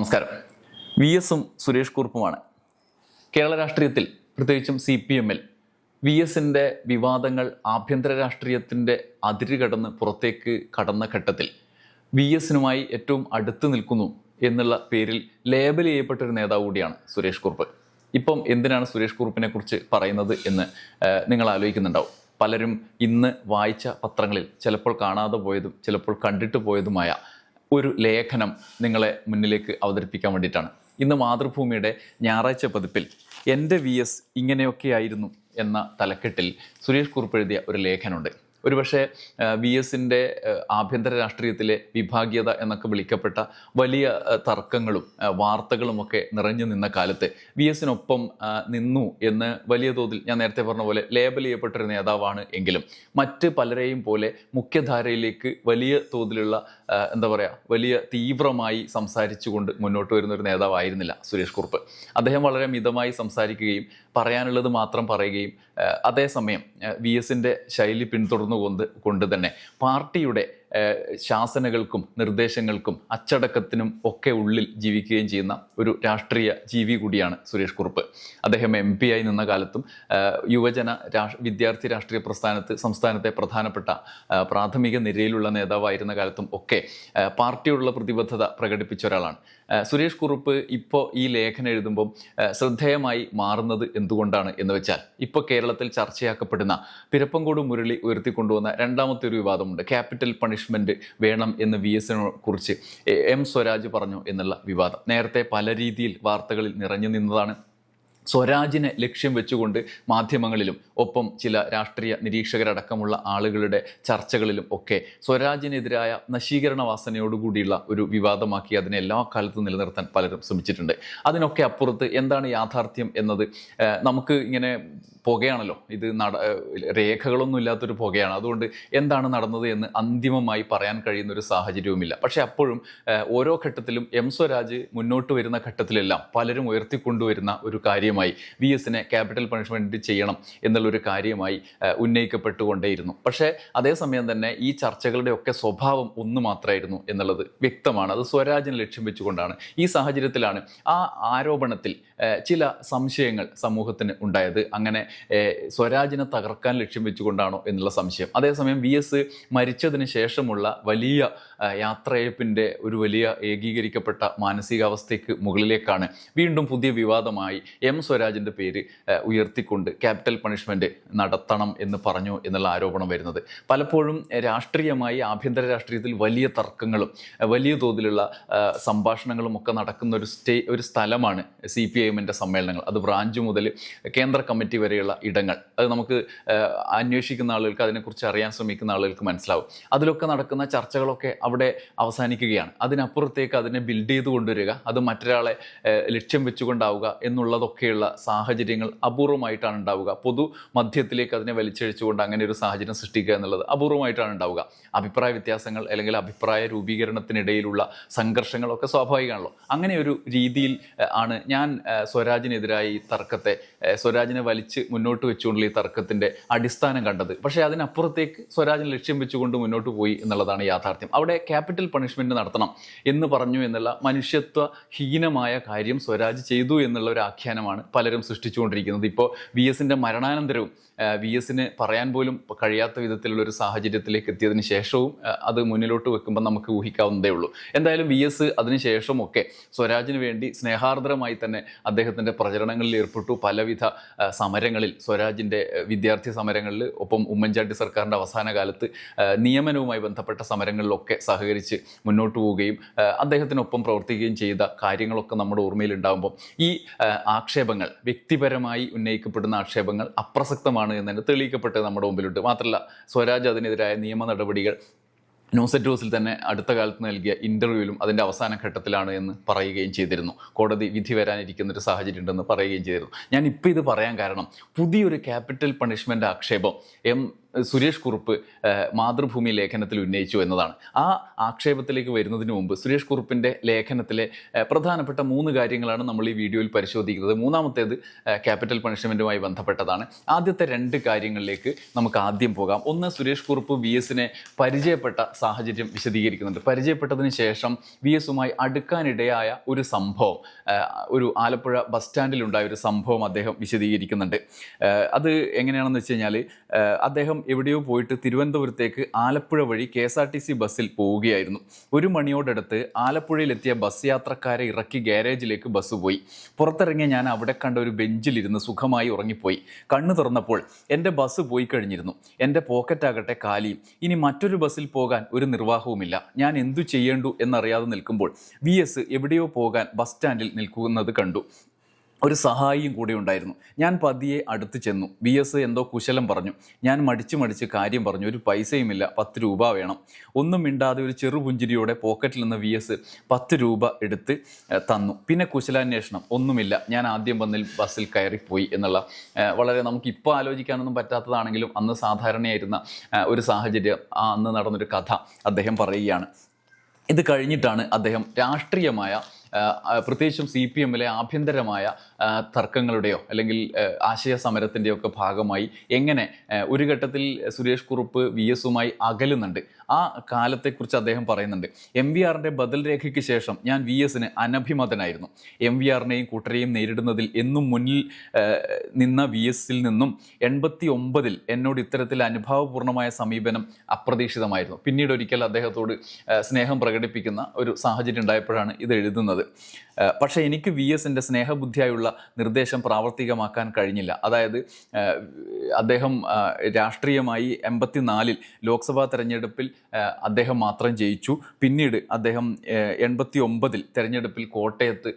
നമസ്കാരം. വി എസും സുരേഷ് കുറുപ്പുമാണ്. കേരള രാഷ്ട്രീയത്തിൽ പ്രത്യേകിച്ചും സി പി എമ്മിൽ വി എസിന്റെ വിവാദങ്ങൾ ആഭ്യന്തര രാഷ്ട്രീയത്തിന്റെ അതിര് കടന്ന് പുറത്തേക്ക് കടന്ന ഘട്ടത്തിൽ വി എസിനുമായി ഏറ്റവും അടുത്ത് നിൽക്കുന്നു എന്നുള്ള പേരിൽ ലേബൽ ചെയ്യപ്പെട്ട ഒരു നേതാവ് കൂടിയാണ് സുരേഷ് കുറുപ്പ്. ഇപ്പം എന്തിനാണ് സുരേഷ് കുറുപ്പിനെ കുറിച്ച് പറയുന്നത് എന്ന് നിങ്ങൾ ആലോചിക്കുന്നുണ്ടാവും. പലരും ഇന്ന് വായിച്ച പത്രങ്ങളിൽ ചിലപ്പോൾ കാണാതെ പോയതും ചിലപ്പോൾ കണ്ടിട്ട് പോയതുമായ ഒരു ലേഖനം നിങ്ങളെ മുന്നിലേക്ക് അവതരിപ്പിക്കാൻ വേണ്ടിയിട്ടാണ്. ഇന്ന് മാതൃഭൂമിയുടെ ഞായറാഴ്ച പതിപ്പിൽ എന്റെ വി എസ് ഇങ്ങനെയൊക്കെയായിരുന്നു എന്ന തലക്കെട്ടിൽ സുരേഷ് കുറുപ്പ് എഴുതിയ ഒരു ലേഖനമുണ്ട്. ഒരുപക്ഷെ വി എസിന്റെ ആഭ്യന്തര രാഷ്ട്രീയത്തിലെ വിഭാഗീയത എന്നൊക്കെ വിളിക്കപ്പെട്ട വലിയ തർക്കങ്ങളും വാർത്തകളും വാർത്തകളുമൊക്കെ നിറഞ്ഞു നിന്ന കാലത്ത് വി എസിനൊപ്പം നിന്നു എന്ന് വലിയ തോതിൽ ഞാൻ നേരത്തെ പറഞ്ഞ പോലെ ലേബൽ ചെയ്യപ്പെട്ടൊരു നേതാവാണ് എങ്കിലും മറ്റ് പലരെയും പോലെ മുഖ്യധാരയിലേക്ക് വലിയ തോതിലുള്ള എന്താ പറയുക വലിയ തീവ്രമായി സംസാരിച്ചുകൊണ്ട് മുന്നോട്ട് വരുന്ന ഒരു നേതാവായിരുന്നില്ല സുരേഷ് കുറുപ്പ്. അദ്ദേഹം വളരെ മിതമായി സംസാരിക്കുകയും പറയാനുള്ളത് മാത്രം പറയുകയും അതേസമയം വി എസിന്റെ ശൈലി പിന്തുടർന്നുകൊണ്ട് കൊണ്ട് തന്നെ പാർട്ടിയുടെ ശാസനകൾക്കും നിർദ്ദേശങ്ങൾക്കും അച്ചടക്കത്തിനും ഒക്കെ ഉള്ളിൽ ജീവിക്കുകയും ചെയ്യുന്ന ഒരു രാഷ്ട്രീയ ജീവി കൂടിയാണ് സുരേഷ് കുറുപ്പ്. അദ്ദേഹം എം പി ആയി നിന്ന കാലത്തും യുവജന വിദ്യാർത്ഥി രാഷ്ട്രീയ പ്രസ്ഥാനത്ത് സംസ്ഥാനത്തെ പ്രധാനപ്പെട്ട പ്രാഥമിക നിരയിലുള്ള നേതാവായിരുന്ന കാലത്തും ഒക്കെ പാർട്ടിയോടുള്ള പ്രതിബദ്ധത പ്രകടിപ്പിച്ച ഒരാളാണ്. സുരേഷ് കുറുപ്പ് ഇപ്പോൾ ഈ ലേഖനം എഴുതുമ്പം ശ്രദ്ധേയമായി മാറുന്നത് എന്തുകൊണ്ടാണ് എന്ന് വെച്ചാൽ ഇപ്പോൾ കേരളത്തിൽ ചർച്ചയാക്കപ്പെടുന്ന പിരപ്പങ്കോട് മുരളി ഉയർത്തിക്കൊണ്ടുവന്ന രണ്ടാമത്തെ ഒരു വിവാദമുണ്ട്. ക്യാപിറ്റൽ പണിഷ്മെന്റ് വേണം എന്ന് വി എസിനെ കുറിച്ച് എം സ്വരാജ് പറഞ്ഞു എന്നുള്ള വിവാദം. നേരത്തെ പല രീതിയിൽ വാർത്തകളിൽ നിറഞ്ഞു നിന്നതാണ് സ്വരാജിനെ ലക്ഷ്യം വെച്ചുകൊണ്ട് മാധ്യമങ്ങളിലും ഒപ്പം ചില രാഷ്ട്രീയ നിരീക്ഷകരടക്കമുള്ള ആളുകളുടെ ചർച്ചകളിലും ഒക്കെ സ്വരാജിനെതിരായ നശീകരണ വാസനയോടുകൂടിയുള്ള ഒരു വിവാദമാക്കി അതിനെ എല്ലാ കാലത്തും നിലനിർത്താൻ പലരും ശ്രമിച്ചിട്ടുണ്ട്. അതിനൊക്കെ അപ്പുറത്ത് എന്താണ് യാഥാർത്ഥ്യം എന്നത്? നമുക്ക് ഇങ്ങനെ പുകയാണല്ലോ. ഇത് നട രേഖകളൊന്നും ഇല്ലാത്തൊരു പുകയാണ്. അതുകൊണ്ട് എന്താണ് നടന്നത് എന്ന് അന്തിമമായി പറയാൻ കഴിയുന്ന ഒരു സാഹചര്യവുമില്ല. പക്ഷേ അപ്പോഴും ഓരോ ഘട്ടത്തിലും എം സ്വരാജ് മുന്നോട്ട് വരുന്ന ഘട്ടത്തിലെല്ലാം പലരും ഉയർത്തിക്കൊണ്ടുവരുന്ന ഒരു കാര്യമായി വി എസിനെ ക്യാപിറ്റൽ പണിഷ്മെന്റ് ചെയ്യണം എന്നുള്ളൊരു കാര്യമായി ഉന്നയിക്കപ്പെട്ടുകൊണ്ടേയിരുന്നു. പക്ഷേ അതേസമയം തന്നെ ഈ ചർച്ചകളുടെ ഒക്കെ സ്വഭാവം ഒന്ന് മാത്രമായിരുന്നു എന്നുള്ളത് വ്യക്തമാണ്. അത് സ്വരാജിനെ ലക്ഷ്യം വെച്ചുകൊണ്ടാണ്. ഈ സാഹചര്യത്തിലാണ് ആ ആരോപണത്തിൽ ചില സംശയങ്ങൾ സമൂഹത്തിന് ഉണ്ടായത്. അങ്ങനെ സ്വരാജിനെ തകർക്കാൻ ലക്ഷ്യം വെച്ചുകൊണ്ടാണോ എന്നുള്ള സംശയം. അതേസമയം വി എസ് മരിച്ചതിന് ശേഷമുള്ള വലിയ യാത്രയപ്പിന്റെ ഒരു വലിയ ഏകീകരിക്കപ്പെട്ട മാനസികാവസ്ഥയ്ക്ക് മുകളിലേക്കാണ് വീണ്ടും പുതിയ വിവാദമായി എം സ്വരാജിന്റെ പേര് ഉയർത്തിക്കൊണ്ട് ക്യാപിറ്റൽ പണിഷ്മെന്റ് നടത്തണം എന്ന് പറഞ്ഞു എന്നുള്ള ആരോപണം വരുന്നത്. പലപ്പോഴും രാഷ്ട്രീയമായി ആഭ്യന്തര രാഷ്ട്രീയത്തിൽ വലിയ തർക്കങ്ങളും വലിയ തോതിലുള്ള സംഭാഷണങ്ങളും ഒക്കെ നടക്കുന്ന ഒരു സ്റ്റേ ഒരു സ്ഥലമാണ് സി പി ഐ എമ്മിന്റെ സമ്മേളനങ്ങൾ. അത് ബ്രാഞ്ച് മുതൽ കേന്ദ്ര കമ്മിറ്റി വരെയുള്ള ഇടങ്ങൾ. അത് നമുക്ക് അന്വേഷിക്കുന്ന ആളുകൾക്ക് അതിനെക്കുറിച്ച് അറിയാൻ ശ്രമിക്കുന്ന ആളുകൾക്ക് മനസ്സിലാവും. അതിലൊക്കെ നടക്കുന്ന ചർച്ചകളൊക്കെ അവിടെ അവസാനിക്കുകയാണ്. അതിനപ്പുറത്തേക്ക് അതിനെ ബിൽഡ് ചെയ്ത് കൊണ്ടുവരിക അത് മറ്റൊരാളെ ലക്ഷ്യം വെച്ചുകൊണ്ടാവുക എന്നുള്ളതൊക്കെയുള്ള സാഹചര്യങ്ങൾ അപൂർവമായിട്ടാണ് ഉണ്ടാവുക. പൊതു മധ്യത്തിലേക്ക് അതിനെ വലിച്ചഴിച്ചുകൊണ്ട് അങ്ങനെ ഒരു സാഹചര്യം സൃഷ്ടിക്കുക എന്നുള്ളത് അപൂർവമായിട്ടാണ് ഉണ്ടാവുക. അഭിപ്രായ വ്യത്യാസങ്ങൾ അല്ലെങ്കിൽ അഭിപ്രായ രൂപീകരണത്തിനിടയിലുള്ള സംഘർഷങ്ങളൊക്കെ സ്വാഭാവികമാണല്ലോ. അങ്ങനെ ഒരു രീതിയിൽ ആണ് ഞാൻ സ്വരാജിനെതിരായി ഈ തർക്കത്തെ സ്വരാജിനെ വലിച്ച് മുന്നോട്ട് വെച്ചുകൊണ്ടുള്ള ഈ തർക്കത്തിന്റെ അടിസ്ഥാനം കണ്ടത്. പക്ഷേ അതിനപ്പുറത്തേക്ക് സ്വരാജിനെ ലക്ഷ്യം വെച്ചുകൊണ്ട് മുന്നോട്ട് പോയി എന്നുള്ളതാണ് യാഥാർത്ഥ്യം. അവിടെ ക്യാപിറ്റൽ പണിഷ്മെന്റ് നടത്തണം എന്ന് പറഞ്ഞു എന്നുള്ള മനുഷ്യത്വ ഹീനമായ കാര്യം സ്വരാജ് ചെയ്തു എന്നുള്ള ഒരു ആഖ്യാനമാണ് പലരും സൃഷ്ടിച്ചുകൊണ്ടിരിക്കുന്നത്. ഇപ്പോൾ വി എസിന്റെ മരണാനന്തരവും വി എസിന് പറയാൻ പോലും കഴിയാത്ത വിധത്തിലുള്ള ഒരു സാഹചര്യത്തിലേക്ക് എത്തിയതിന് ശേഷവും അത് മുന്നിലോട്ട് വെക്കുമ്പോൾ നമുക്ക് ഊഹിക്കാവുന്നതേ ഉള്ളൂ. എന്തായാലും വി എസ് അതിനുശേഷമൊക്കെ സ്വരാജിന് വേണ്ടി സ്നേഹാർദ്രമായി തന്നെ അദ്ദേഹത്തിന്റെ പ്രചരണങ്ങളിൽ ഏർപ്പെട്ടു. പലവിധ സമരങ്ങളിൽ സ്വരാജിന്റെ വിദ്യാർത്ഥി സമരങ്ങളിൽ ഒപ്പം ഉമ്മൻചാണ്ടി സർക്കാരിന്റെ അവസാന കാലത്ത് നിയമനവുമായി ബന്ധപ്പെട്ട സമരങ്ങളിലൊക്കെ സഹകരിച്ച് മുന്നോട്ട് പോവുകയും അദ്ദേഹത്തിനൊപ്പം പ്രവർത്തിക്കുകയും ചെയ്ത കാര്യങ്ങളൊക്കെ നമ്മുടെ ഓർമ്മയിലുണ്ടാകുമ്പോൾ ഈ ആക്ഷേപങ്ങൾ വ്യക്തിപരമായി ഉന്നയിക്കപ്പെടുന്ന ആക്ഷേപങ്ങൾ അപ്രസക്തമാണ് എന്ന് തന്നെ നമ്മുടെ മുമ്പിലുണ്ട്. മാത്രമല്ല സ്വരാജ് അതിനെതിരായ നിയമ നടപടികൾ ന്യൂസ് ഹൗസിൽ തന്നെ അടുത്ത കാലത്ത് നൽകിയ ഇന്റർവ്യൂവിലും അതിന്റെ അവസാന ഘട്ടത്തിലാണ് എന്ന് പറയുകയും ചെയ്തിരുന്നു. കോടതി വിധി വരാനിരിക്കുന്ന ഒരു സാഹചര്യം ഉണ്ടെന്ന് പറയുകയും ചെയ്തിരുന്നു. ഞാൻ ഇപ്പോൾ ഇത് പറയാൻ കാരണം പുതിയൊരു ക്യാപിറ്റൽ പണിഷ്മെന്റ് ആക്ഷേപം എം സുരേഷ് കുറുപ്പ് മാതൃഭൂമി ലേഖനത്തിൽ ഉന്നയിച്ചു എന്നതാണ്. ആ ആക്ഷേപത്തിലേക്ക് വരുന്നതിന് മുമ്പ് സുരേഷ് കുറുപ്പിന്റെ ലേഖനത്തിലെ പ്രധാനപ്പെട്ട മൂന്ന് കാര്യങ്ങളാണ് നമ്മൾ ഈ വീഡിയോയിൽ പരിശോധിക്കുന്നത്. മൂന്നാമത്തേത് ക്യാപിറ്റൽ പണിഷ്മെന്റുമായി ബന്ധപ്പെട്ടതാണ്. ആദ്യത്തെ രണ്ട് കാര്യങ്ങളിലേക്ക് നമുക്ക് ആദ്യം പോകാം. ഒന്ന് സുരേഷ് കുറുപ്പ് വി എസിനെ പരിചയപ്പെട്ട സാഹചര്യം വിശദീകരിക്കുന്നുണ്ട്. പരിചയപ്പെട്ടതിന് ശേഷം വി എസുമായി അടുക്കാനിടയായ ഒരു സംഭവം ഒരു ആലപ്പുഴ ബസ് സ്റ്റാൻഡിലുണ്ടായ ഒരു സംഭവം അദ്ദേഹം വിശദീകരിക്കുന്നുണ്ട്. അത് എങ്ങനെയാണെന്ന് വെച്ച് കഴിഞ്ഞാൽ അദ്ദേഹം എവിടെയോ പോയിട്ട് തിരുവനന്തപുരത്തേക്ക് ആലപ്പുഴ വഴി K S R T C ബസ്സിൽ പോവുകയായിരുന്നു. ഒരു മണിയോടടുത്ത് ആലപ്പുഴയിലെത്തിയ ബസ് യാത്രക്കാരെ ഇറക്കി ഗാരേജിലേക്ക് ബസ് പോയി. പുറത്തിറങ്ങിയ ഞാൻ അവിടെ കണ്ട ഒരു ബെഞ്ചിലിരുന്ന് സുഖമായി ഉറങ്ങിപ്പോയി. കണ്ണു തുറന്നപ്പോൾ എന്റെ ബസ് പോയി കഴിഞ്ഞിരുന്നു. എന്റെ പോക്കറ്റാകട്ടെ കാലിയും. ഇനി മറ്റൊരു ബസ്സിൽ പോകാൻ ഒരു നിർവാഹവുമില്ല. ഞാൻ എന്തു ചെയ്യേണ്ടു എന്നറിയാതെ നിൽക്കുമ്പോൾ വി എസ് എവിടെയോ പോകാൻ ബസ് സ്റ്റാൻഡിൽ നിൽക്കുന്നത് കണ്ടു. ഒരു സഹായിയും കൂടെ ഉണ്ടായിരുന്നു. ഞാൻ പതിയെ അടുത്ത് ചെന്നു. ബി എസ് എന്തോ കുശലം പറഞ്ഞു. ഞാൻ മടിച്ച് മടിച്ച് കാര്യം പറഞ്ഞു. ഒരു പൈസയുമില്ല. പത്ത് രൂപ വേണം. ഒന്നും മിണ്ടാതെ ഒരു ചെറുപുഞ്ചിരിയോടെ പോക്കറ്റിൽ നിന്ന് വി എസ് പത്ത് രൂപ എടുത്ത് തന്നു. പിന്നെ കുശലാന്വേഷണം. ഒന്നുമില്ല. ഞാൻ ആദ്യം വന്നിൽ ബസ്സിൽ കയറിപ്പോയി എന്നുള്ള വളരെ നമുക്ക് ഇപ്പോൾ ആലോചിക്കാനൊന്നും പറ്റാത്തതാണെങ്കിലും അന്ന് സാധാരണയായിരുന്ന ഒരു സാഹചര്യം ആ അന്ന് നടന്നൊരു കഥ അദ്ദേഹം പറയുകയാണ്. ഇത് കഴിഞ്ഞിട്ടാണ് അദ്ദേഹം രാഷ്ട്രീയമായ പ്രത്യേകിച്ചും സി പി എമ്മിലെ ആഭ്യന്തരമായ തർക്കങ്ങളുടെയോ അല്ലെങ്കിൽ ആശയ സമരത്തിന്റെയോ ഒക്കെ ഭാഗമായി എങ്ങനെ ഒരു ഘട്ടത്തിൽ സുരേഷ് കുറുപ്പ് വി എസുമായി അകലുന്നുണ്ട്? ആ കാലത്തെക്കുറിച്ച് അദ്ദേഹം പറയുന്നുണ്ട്. എം വി ആറിന്റെ ബദൽ രേഖയ്ക്ക് ശേഷം ഞാൻ വി എസിന് അനഭിമതനായിരുന്നു. എം വി ആറിനെയും കൂട്ടരെയും നേരിടുന്നതിൽ എന്നും മുന്നിൽ നിന്ന വി എസിൽ നിന്നും എൺപത്തി ഒമ്പതിൽ എന്നോട് ഇത്തരത്തിൽ അനുഭാവപൂർണമായ സമീപനം അപ്രതീക്ഷിതമായിരുന്നു. പിന്നീട് ഒരിക്കൽ അദ്ദേഹത്തോട് സ്നേഹം പ്രകടിപ്പിക്കുന്ന ഒരു സാഹചര്യം ഉണ്ടായപ്പോഴാണ് ഇത് എഴുതുന്നത്. പക്ഷേ എനിക്ക് വി എസിന്റെ സ്നേഹബുദ്ധിയായുള്ള നിർദ്ദേശം പ്രാവർത്തികമാക്കാൻ കഴിഞ്ഞില്ല. അതായത് അദ്ദേഹം രാഷ്ട്രീയമായി എൺപത്തിനാലിൽ ലോക്സഭാ തെരഞ്ഞെടുപ്പിൽ അദ്ദേഹം മാത്രം ജയിച്ചു. പിന്നീട് അദ്ദേഹം എൺപത്തി ഒമ്പതിൽ തെരഞ്ഞെടുപ്പിൽ കോട്ടയത്ത്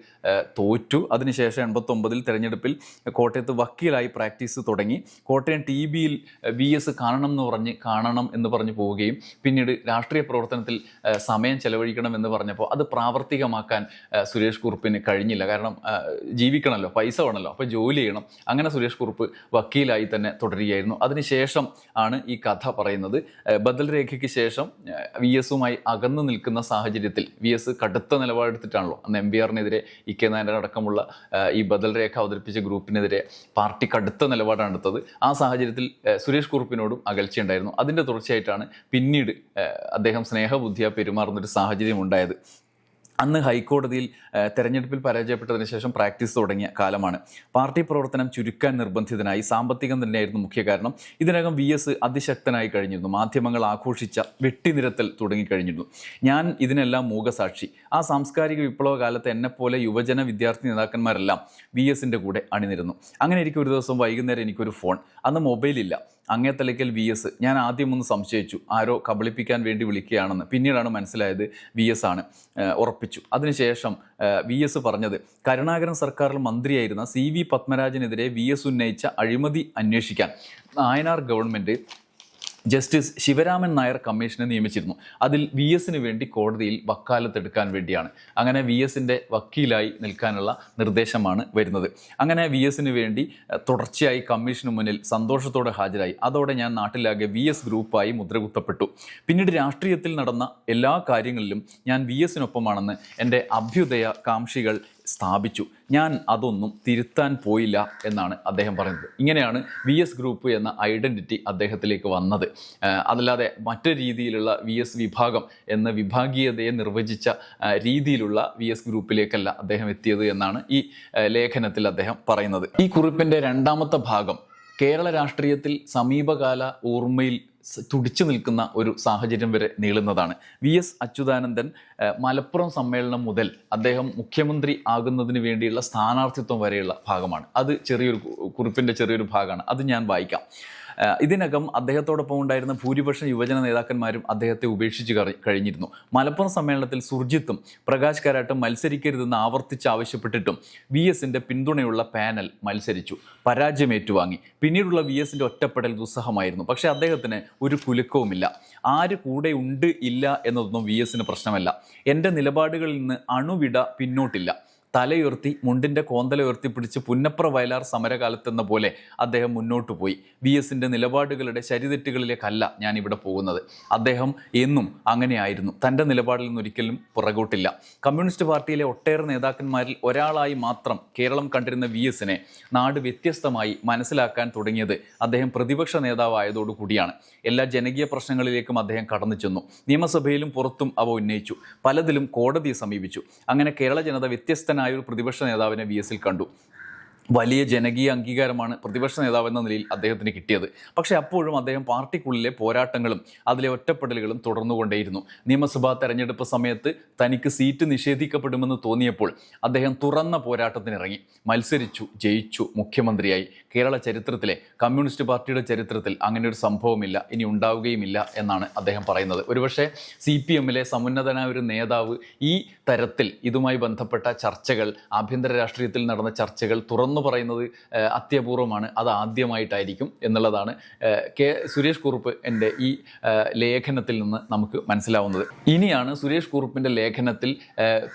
തോറ്റു. അതിനുശേഷം എൺപത്തൊമ്പതിൽ തെരഞ്ഞെടുപ്പിൽ കോട്ടയത്ത് വക്കീലായി പ്രാക്ടീസ് തുടങ്ങി. കോട്ടയം ടി ബിയിൽ വി എസ് കാണണം എന്ന് പറഞ്ഞ് കാണണം എന്ന് പറഞ്ഞു പോവുകയും പിന്നീട് രാഷ്ട്രീയ പ്രവർത്തനത്തിൽ സമയം ചെലവഴിക്കണം എന്ന് പറഞ്ഞപ്പോൾ അത് പ്രാവർത്തികമാക്കാൻ സുരേഷ് കുറുപ്പിന് കഴിഞ്ഞില്ല. കാരണം ജീവിക്കണമല്ലോ പൈസ വേണമല്ലോ അപ്പോൾ ജോലി ചെയ്യണം. അങ്ങനെ സുരേഷ് കുറുപ്പ് വക്കീലായി തന്നെ തുടരുകയായിരുന്നു. അതിനുശേഷം ആണ് ഈ കഥ പറയുന്നത്. ബദൽ രേഖയ്ക്ക് ശേഷം വി എസുമായി അകന്നു നിൽക്കുന്ന സാഹചര്യത്തിൽ വി എസ് കടുത്ത നിലപാടെടുത്തിട്ടാണല്ലോ അന്ന് എം ബി ആറിനെതിരെ ഇ കെ നായർ അടക്കമുള്ള ഈ ബദൽ രേഖ അവതരിപ്പിച്ച ഗ്രൂപ്പിനെതിരെ പാർട്ടി കടുത്ത നിലപാടാണ് എടുത്തത്. ആ സാഹചര്യത്തിൽ സുരേഷ് കുറുപ്പിനോടും അകൽച്ചയുണ്ടായിരുന്നു. അതിന്റെ തുടർച്ചയായിട്ടാണ് പിന്നീട് അദ്ദേഹം സ്നേഹബുദ്ധിയ പെരുമാറുന്നൊരു സാഹചര്യം ഉണ്ടായത് അന്ന് ഹൈക്കോടതിയിൽ തെരഞ്ഞെടുപ്പിൽ പരാജയപ്പെട്ടതിന് ശേഷം പ്രാക്ടീസ് തുടങ്ങിയ കാലമാണ്. പാർട്ടി പ്രവർത്തനം ചുരുക്കാൻ നിർബന്ധിതനായി സാമ്പത്തികം തന്നെയായിരുന്നു മുഖ്യ കാരണം. ഇതിനകം വി എസ് അതിശക്തനായി കഴിഞ്ഞിരുന്നു. മാധ്യമങ്ങൾ ആഘോഷിച്ച വെട്ടിനിരത്തൽ തുടങ്ങിക്കഴിഞ്ഞിരുന്നു. ഞാൻ ഇതിനെല്ലാം മൂകസാക്ഷി. ആ സാംസ്കാരിക വിപ്ലവ കാലത്ത് എന്നെപ്പോലെ യുവജന വിദ്യാർത്ഥി നേതാക്കന്മാരെല്ലാം വി എസിന്റെ കൂടെ അണിനിരുന്നു. അങ്ങനെ എനിക്ക് ഒരു ദിവസം വൈകുന്നേരം എനിക്കൊരു ഫോൺ. അന്ന് മൊബൈലില്ല. അങ്ങേത്തലയ്ക്കൽ വി എസ് ഞാൻ ആദ്യം ഒന്ന് സംശയിച്ചു. ആരോ കബളിപ്പിക്കാൻ വേണ്ടി വിളിക്കുകയാണെന്ന്. പിന്നീടാണ് മനസ്സിലായത് വി എസ് ആണ്. ഉറപ്പിച്ചു. അതിനുശേഷം വി എസ് പറഞ്ഞത് കരുണാകരൻ സർക്കാരിൽ മന്ത്രിയായിരുന്ന സി വി പത്മരാജനെതിരെ വി എസ് ഉന്നയിച്ച അഴിമതി അന്വേഷിക്കാൻ. നായനാർ ഗവൺമെന്റ് ജസ്റ്റിസ് ശിവരാമൻ നായർ കമ്മീഷനെ നിയമിച്ചിരുന്നു. അതിൽ വി എസിന് വേണ്ടി കോടതിയിൽ വക്കാലത്തെടുക്കാൻ വേണ്ടിയാണ്. അങ്ങനെ വി എസിന്റെ വക്കീലായി നിൽക്കാനുള്ള നിർദ്ദേശമാണ് വരുന്നത്. അങ്ങനെ വി എസിന് വേണ്ടി തുടർച്ചയായി കമ്മീഷന് മുന്നിൽ സന്തോഷത്തോടെ ഹാജരായി. അതോടെ ഞാൻ നാട്ടിലാകെ വി എസ് ഗ്രൂപ്പായി മുദ്രകുത്തപ്പെട്ടു. പിന്നീട് രാഷ്ട്രീയത്തിൽ നടന്ന എല്ലാ കാര്യങ്ങളിലും ഞാൻ വി എസിനൊപ്പമാണെന്ന് എന്റെ അഭ്യുദയ കാംക്ഷികൾ സ്ഥാപിച്ചു. ഞാൻ അതൊന്നും തിരുത്താൻ പോയില്ല എന്നാണ് അദ്ദേഹം പറയുന്നത്. ഇങ്ങനെയാണ് വി എസ് ഗ്രൂപ്പ് എന്ന ഐഡന്റിറ്റി അദ്ദേഹത്തിലേക്ക് വന്നത്. അതല്ലാതെ മറ്റൊരു രീതിയിലുള്ള വി എസ് വിഭാഗം എന്ന വിഭാഗീയതയെ നിർവചിച്ച രീതിയിലുള്ള വി എസ് ഗ്രൂപ്പിലേക്കല്ല അദ്ദേഹം എത്തിയത് എന്നാണ് ഈ ലേഖനത്തിൽ അദ്ദേഹം പറയുന്നത്. ഈ കുറിപ്പിന്റെ രണ്ടാമത്തെ ഭാഗം കേരള രാഷ്ട്രീയത്തിൽ സമീപകാല ഓർമ്മയിൽ തുടിച്ചു നിൽക്കുന്ന ഒരു സാഹചര്യം വരെ നീളുന്നതാണ്. വി എസ് അച്യുതാനന്ദൻ മലപ്പുറം സമ്മേളനം മുതൽ അദ്ദേഹം മുഖ്യമന്ത്രി ആകുന്നതിന് വേണ്ടിയുള്ള സ്ഥാനാർത്ഥിത്വം വരെയുള്ള ഭാഗമാണ്. അത് ചെറിയൊരു കുറിപ്പിന്റെ ചെറിയൊരു ഭാഗമാണ്. അത് ഞാൻ വായിക്കാം. ഇതിനകം അദ്ദേഹത്തോടൊപ്പം ഉണ്ടായിരുന്ന ഭൂരിപക്ഷം യുവജന നേതാക്കന്മാരും അദ്ദേഹത്തെ ഉപേക്ഷിച്ച് കഴി- കഴിഞ്ഞിരുന്നു. മലപ്പുറം സമ്മേളനത്തിൽ സുർജിത്തും പ്രകാശ് കാരാട്ടും മത്സരിക്കരുതെന്ന് ആവർത്തിച്ച് ആവശ്യപ്പെട്ടിട്ടും വി എസിന്റെ പിന്തുണയുള്ള പാനൽ മത്സരിച്ചു. പരാജയം ഏറ്റുവാങ്ങി പിന്നീടുള്ള വി എസിന്റെ ഒറ്റപ്പെടൽ ദുസ്സഹമായിരുന്നു. പക്ഷേ അദ്ദേഹത്തിന് ഒരു കുലുക്കവുമില്ല. ആര് കൂടെ ഉണ്ട് ഇല്ല എന്നതൊന്നും വി എസിന് പ്രശ്നമല്ല. എന്റെ നിലപാടുകളിൽ നിന്ന് അണുവിട പിന്നോട്ടില്ല. തലയുയർത്തി മുണ്ടിന്റെ കോന്തല ഉയർത്തി പിടിച്ച് പുന്നപ്ര വയലാർ സമരകാലത്തെന്ന പോലെ അദ്ദേഹം മുന്നോട്ട് പോയി. വി എസിന്റെ നിലപാടുകളുടെ ശരിതെറ്റുകളിലേക്കല്ല ഞാനിവിടെ പോകുന്നത്. അദ്ദേഹം എന്നും അങ്ങനെയായിരുന്നു. തന്റെ നിലപാടിൽ നിന്നൊരിക്കലും പുറകോട്ടില്ല. കമ്മ്യൂണിസ്റ്റ് പാർട്ടിയിലെ ഒട്ടേറെ നേതാക്കന്മാരിൽ ഒരാളായി മാത്രം കേരളം കണ്ടിരുന്ന വി എസിനെ നാട് വ്യത്യസ്തമായി മനസ്സിലാക്കാൻ തുടങ്ങിയത് അദ്ദേഹം പ്രതിപക്ഷ നേതാവായതോടുകൂടിയാണ് എല്ലാ ജനകീയ പ്രശ്നങ്ങളിലേക്കും അദ്ദേഹം കടന്നു ചെന്നു. നിയമസഭയിലും പുറത്തും അവ ഉന്നയിച്ചു. പലതിലും കോടതിയെ സമീപിച്ചു. അങ്ങനെ കേരള ജനത വ്യത്യസ്തനായ ഒരു പ്രതിപക്ഷ നേതാവിനെ വി എസിൽ കണ്ടു. വലിയ ജനകീയ അംഗീകാരമാണ് പ്രതിപക്ഷ നേതാവ് എന്ന നിലയിൽ അദ്ദേഹത്തിന് കിട്ടിയത്. പക്ഷേ അപ്പോഴും അദ്ദേഹം പാർട്ടിക്കുള്ളിലെ പോരാട്ടങ്ങളും അതിലെ ഒറ്റപ്പെടലുകളും തുടർന്നുകൊണ്ടേയിരുന്നു. നിയമസഭാ തെരഞ്ഞെടുപ്പ് സമയത്ത് തനിക്ക് സീറ്റ് നിഷേധിക്കപ്പെടുമെന്ന് തോന്നിയപ്പോൾ അദ്ദേഹം തുറന്ന പോരാട്ടത്തിനിറങ്ങി. മത്സരിച്ചു ജയിച്ചു മുഖ്യമന്ത്രിയായി. കേരള ചരിത്രത്തിലെ കമ്മ്യൂണിസ്റ്റ് പാർട്ടിയുടെ ചരിത്രത്തിൽ അങ്ങനെ ഒരു സംഭവമില്ല ഇനി ഉണ്ടാവുകയുമില്ല എന്നാണ് അദ്ദേഹം പറയുന്നത്. ഒരുപക്ഷെ സി പി എമ്മിലെ സമുന്നതനായ ഒരു നേതാവ് ഈ തരത്തിൽ ഇതുമായി ബന്ധപ്പെട്ട ചർച്ചകൾ ആഭ്യന്തര രാഷ്ട്രീയത്തിൽ നടന്ന ചർച്ചകൾ തുറന്നു പറയുന്നത് ഏഹ്, അത്യപൂർവമാണ്. അത് ആദ്യമായിട്ടായിരിക്കും എന്നുള്ളതാണ് കെ സുരേഷ് കുറുപ്പ് എന്റെ ഈ ലേഖനത്തിൽ നിന്ന് നമുക്ക് മനസ്സിലാവുന്നത്. ഇനിയാണ് സുരേഷ് കുറുപ്പിന്റെ ലേഖനത്തിൽ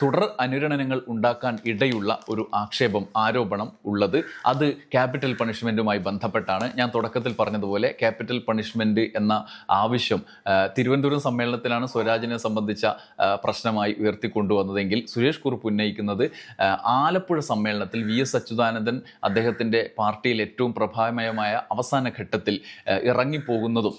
തുടർ അനുരണനങ്ങൾ ഉണ്ടാക്കാൻ ഇടയുള്ള ഒരു ആക്ഷേപം ആരോപണം ഉള്ളത്. അത് ക്യാപിറ്റൽ പണിഷ്മെന്റുമായി ബന്ധപ്പെട്ടാണ്. ഞാൻ തുടക്കത്തിൽ പറഞ്ഞതുപോലെ ക്യാപിറ്റൽ പണിഷ്മെന്റ് എന്ന ആവശ്യം തിരുവനന്തപുരം സമ്മേളനത്തിലാണ് സ്വരാജിനെ സംബന്ധിച്ച പ്രശ്നമായി ഉയർത്തിക്കൊണ്ടുവന്നതെങ്കിൽ സുരേഷ് കുറുപ്പ് ഉന്നയിക്കുന്നത് ആലപ്പുഴ സമ്മേളനത്തിൽ വി എസ് അച്യുതാനന്ദൻ അദ്ദേഹത്തിന്റെ പാർട്ടിയിൽ ഏറ്റവും പ്രഭാമയമായ അവസാന ഘട്ടത്തിൽ ഇറങ്ങിപ്പോകുന്നതും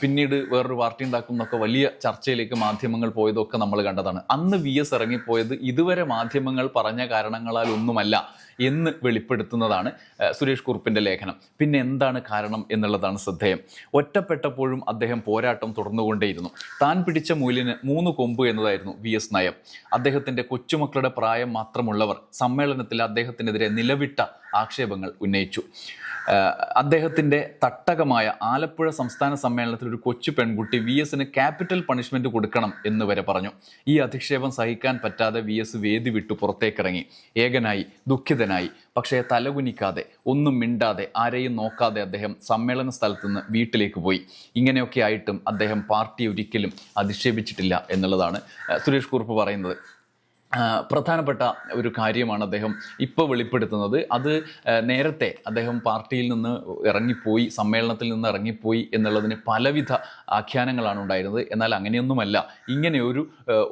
പിന്നീട് വേറൊരു പാർട്ടി ഉണ്ടാക്കുന്നതൊക്കെ വലിയ ചർച്ചയിലേക്ക് മാധ്യമങ്ങൾ പോയതൊക്കെ നമ്മൾ കണ്ടതാണ്. അന്ന് വി എസ് ഇറങ്ങിപ്പോയത് ഇതുവരെ മാധ്യമങ്ങൾ പറഞ്ഞ കാരണങ്ങളാൽ ഒന്നുമല്ല. എന്ന് വെളിപ്പെടുത്തുന്നതാണ് സുരേഷ് കുറുപ്പിന്റെ ലേഖനം. പിന്നെ എന്താണ് കാരണം എന്നുള്ളതാണ് ശ്രദ്ധേയം. ഒറ്റപ്പെട്ടപ്പോഴും അദ്ദേഹം പോരാട്ടം തുടർന്നുകൊണ്ടേയിരുന്നു. താൻ പിടിച്ച മൂല്യന് മൂന്ന് കൊമ്പ് എന്നതായിരുന്നു വി എസ് നയം. അദ്ദേഹത്തിന്റെ കൊച്ചുമക്കളുടെ പ്രായം മാത്രമുള്ളവർ സമ്മേളനത്തിൽ അദ്ദേഹത്തിനെതിരെ നിലവിട്ട ആക്ഷേപങ്ങൾ ഉന്നയിച്ചു. അദ്ദേഹത്തിന്റെ തട്ടകമായ ആലപ്പുഴ സംസ്ഥാന സമ്മേളനത്തിൽ ഒരു കൊച്ചു പെൺകുട്ടി വി എസിന് ക്യാപിറ്റൽ പണിഷ്മെന്റ് കൊടുക്കണം എന്ന് വരെ പറഞ്ഞു. ഈ അധിക്ഷേപം സഹിക്കാൻ പറ്റാതെ വി എസ് വേദി വിട്ടു പുറത്തേക്കിറങ്ങി. ഏകനായി ദുഃഖിതനായി പക്ഷേ തലകുനിക്കാതെ ഒന്നും മിണ്ടാതെ ആരെയും നോക്കാതെ അദ്ദേഹം സമ്മേളന സ്ഥലത്ത് നിന്ന് വീട്ടിലേക്ക് പോയി. ഇങ്ങനെയൊക്കെ ആയിട്ടും അദ്ദേഹം പാർട്ടി ഒരിക്കലും അധിക്ഷേപിച്ചിട്ടില്ല എന്നുള്ളതാണ് സുരേഷ് കുറുപ്പ് പറയുന്നത്. പ്രധാനപ്പെട്ട ഒരു കാര്യമാണ് അദ്ദേഹം ഇപ്പോൾ വെളിപ്പെടുത്തുന്നത്. അത് നേരത്തെ അദ്ദേഹം പാർട്ടിയിൽ നിന്ന് ഇറങ്ങിപ്പോയി സമ്മേളനത്തിൽ നിന്ന് ഇറങ്ങിപ്പോയി എന്നുള്ളതിന് പലവിധ ആഖ്യാനങ്ങളാണ് ഉണ്ടായിരുന്നത്. എന്നാൽ അങ്ങനെയൊന്നുമല്ല. ഇങ്ങനെ ഒരു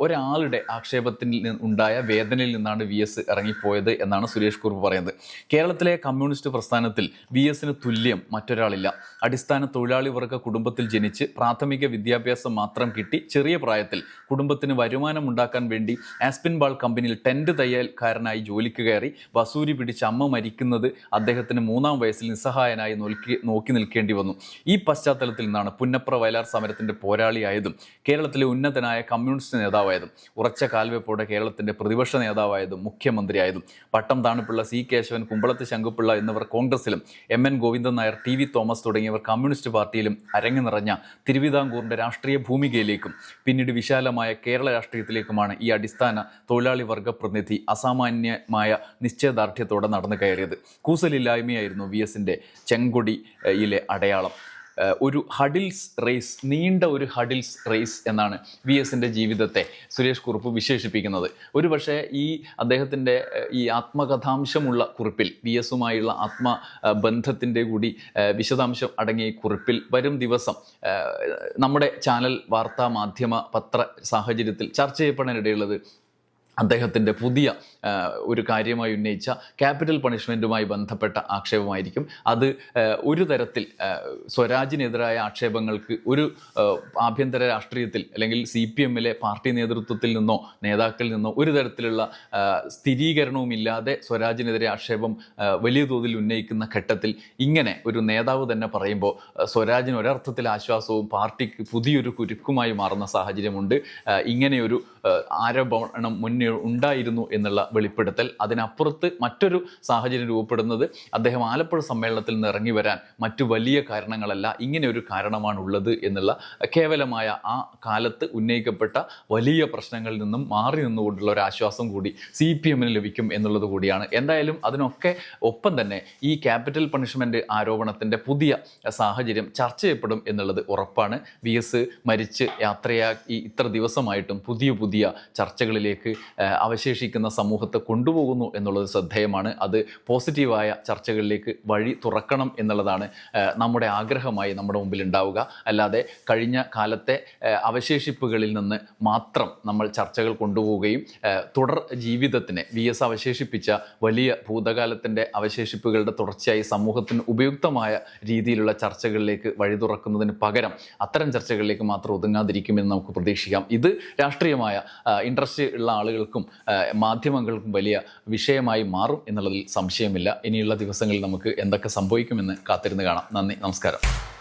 ഒരാളുടെ ആക്ഷേപത്തിൽ ഉണ്ടായ വേദനയിൽ നിന്നാണ് വി എസ് ഇറങ്ങിപ്പോയത് എന്നാണ് സുരേഷ് കുറുപ്പ് പറയുന്നത്. കേരളത്തിലെ കമ്മ്യൂണിസ്റ്റ് പ്രസ്ഥാനത്തിൽ വി എസിന് തുല്യം മറ്റൊരാളില്ല. അടിസ്ഥാന തൊഴിലാളി വർഗ കുടുംബത്തിൽ ജനിച്ച് പ്രാഥമിക വിദ്യാഭ്യാസം മാത്രം കിട്ടി ചെറിയ പ്രായത്തിൽ കുടുംബത്തിന് വരുമാനം ഉണ്ടാക്കാൻ വേണ്ടി ആസ്പിൻ ബാൾ കമ്പനിയിൽ ടെന്റ് തയ്യൽക്കാരനായി ജോലിക്ക് കയറി വസൂരി പിടിച്ച് അമ്മ മരിക്കുന്നത് അദ്ദേഹത്തിന് മൂന്നാം വയസ്സിൽ നിസ്സഹായനായി നോക്കി നോക്കി നിൽക്കേണ്ടി വന്നു. ഈ പശ്ചാത്തലത്തിൽ നിന്നാണ് പുന്നപ്ര വയലാർ സമരത്തിന്റെ പോരാളിയായതും കേരളത്തിലെ ഉന്നതനായ കമ്മ്യൂണിസ്റ്റ് നേതാവായതും ഉറച്ച കാൽവെപ്പോടെ കേരളത്തിന്റെ പ്രതിപക്ഷ നേതാവായതും മുഖ്യമന്ത്രിയായതും. പട്ടം താണുപിള്ള സി കേശവൻ കുമ്പളത്ത് ശങ്കുപിള്ള എന്നിവർ കോൺഗ്രസിലും M N Govindan Nair T V Thomas തുടങ്ങിയവർ കമ്മ്യൂണിസ്റ്റ് പാർട്ടിയിലും അരങ്ങു നിറഞ്ഞ തിരുവിതാംകൂറിന്റെ രാഷ്ട്രീയ ഭൂമികയിലേക്കും പിന്നീട് വിശാലമായ കേരള രാഷ്ട്രീയത്തിലേക്കുമാണ് ഈ അടിസ്ഥാന തൊഴിലാളി വർഗ പ്രതിനിധി അസാമാന്യമായ നിശ്ചയദാർഢ്യത്തോടെ നടന്നു കയറിയത്. കൂസലില്ലായ്മയായിരുന്നു വി എസിന്റെ ചെങ്കൊടിയിലെ അടയാളം. ഒരു ഹഡിൽസ് റേസ് നീണ്ട ഒരു ഹഡിൽസ് റേസ് എന്നാണ് വി എസിന്റെ ജീവിതത്തെ സുരേഷ് കുറുപ്പ് വിശേഷിപ്പിക്കുന്നത്. ഒരു പക്ഷേ ഈ അദ്ദേഹത്തിന്റെ ഈ ആത്മകഥാംശമുള്ള കുറിപ്പിൽ വി എസുമായുള്ള ആത്മബന്ധത്തിന്റെ കൂടി വിശദാംശം അടങ്ങിയ കുറിപ്പിൽ വരും ദിവസം നമ്മുടെ ചാനൽ വാർത്താ മാധ്യമ പത്ര സാഹചര്യത്തിൽ ചർച്ച ചെയ്യപ്പെടാനിടയുള്ളത് അദ്ദേഹത്തിന്റെ പുതിയ ഒരു കാര്യമായി ഉന്നയിച്ച ക്യാപിറ്റൽ പണിഷ്മെന്റുമായി ബന്ധപ്പെട്ട ആക്ഷേപമായിരിക്കും. അത് ഒരു തരത്തിൽ സ്വരാജിനെതിരായ ആക്ഷേപങ്ങൾക്ക് ഒരു ആഭ്യന്തര രാഷ്ട്രീയത്തിൽ അല്ലെങ്കിൽ സി പി എമ്മിലെ പാർട്ടി നേതൃത്വത്തിൽ നിന്നോ നേതാക്കളിൽ നിന്നോ ഒരു തരത്തിലുള്ള സ്ഥിരീകരണവും സ്ഥിരീകരണവുമില്ലാതെ സ്വരാജിനെതിരെ ആക്ഷേപം വലിയ തോതിൽ ഉന്നയിക്കുന്ന ഘട്ടത്തിൽ ഇങ്ങനെ ഒരു നേതാവ് തന്നെ പറയുമ്പോൾ സ്വരാജിന് ഒരർത്ഥത്തിൽ ആശ്വാസവും പാർട്ടിക്ക് പുതിയൊരു കുരുക്കുമായി മാറുന്ന സാഹചര്യമുണ്ട്. ഇങ്ങനെയൊരു ആരോപണം മുന്നേ ഉണ്ടായിരുന്നു എന്നുള്ള വെളിപ്പെടുത്തൽ അതിനപ്പുറത്ത് മറ്റൊരു സാഹചര്യം രൂപപ്പെടുന്നത് അദ്ദേഹം ആലപ്പുഴ സമ്മേളനത്തിൽ നിന്ന് ഇറങ്ങി വരാൻ മറ്റു വലിയ കാരണങ്ങളല്ല ഇങ്ങനെ ഒരു കാരണമാണ് ഉള്ളത് എന്നുള്ള കേവലമായ ആ കാലത്ത് ഉന്നയിക്കപ്പെട്ട വലിയ പ്രശ്നങ്ങളിൽ നിന്നും മാറി നിന്നുകൊണ്ടുള്ള ഒരു ആശ്വാസം കൂടി സി പി എമ്മിന് ലഭിക്കും എന്നുള്ളത് കൂടിയാണ്. എന്തായാലും അതിനൊക്കെ ഒപ്പം തന്നെ ഈ ക്യാപിറ്റൽ പണിഷ്മെന്റ് ആരോപണത്തിന്റെ പുതിയ സാഹചര്യം ചർച്ച ചെയ്യപ്പെടും എന്നുള്ളത് ഉറപ്പാണ്. വി എസ് മരിച്ച് യാത്രയാക്കി ഇത്ര ദിവസമായിട്ടും പുതിയ പുതിയ ചർച്ചകളിലേക്ക് അവശേഷിക്കുന്ന സമൂഹ സമൂഹത്തെ കൊണ്ടുപോകുന്നു എന്നുള്ളത് ശ്രദ്ധേയമാണ്. അത് പോസിറ്റീവായ ചർച്ചകളിലേക്ക് വഴി തുറക്കണം എന്നുള്ളതാണ് നമ്മുടെ ആഗ്രഹമായി നമ്മുടെ മുമ്പിൽ ഉണ്ടാവുക അല്ലാതെ കഴിഞ്ഞ കാലത്തെ അവശേഷിപ്പുകളിൽ നിന്ന് മാത്രം നമ്മൾ ചർച്ചകൾ കൊണ്ടുപോവുകയും തുടർ ജീവിതത്തിന് വി എസ് അവശേഷിപ്പിച്ച വലിയ ഭൂതകാലത്തിന്റെ അവശേഷിപ്പുകളുടെ തുടർച്ചയായി സമൂഹത്തിന് ഉപയുക്തമായ രീതിയിലുള്ള ചർച്ചകളിലേക്ക് വഴി തുറക്കുന്നതിന് പകരം അത്തരം ചർച്ചകളിലേക്ക് മാത്രം ഒതുങ്ങാതിരിക്കുമെന്ന് നമുക്ക് പ്രതീക്ഷിക്കാം. ഇത് രാഷ്ട്രീയമായ ഇൻട്രസ്റ്റ് ഉള്ള ആളുകൾക്കും ആ, മാധ്യമങ്ങൾക്കും വലിയ വിഷയമായി മാറും എന്നുള്ളതിൽ സംശയമില്ല. ഇനിയുള്ള ദിവസങ്ങളിൽ നമുക്ക് എന്തൊക്കെ സംഭവിക്കുമെന്ന് കാത്തിരുന്ന് കാണാം. നന്ദി നമസ്കാരം.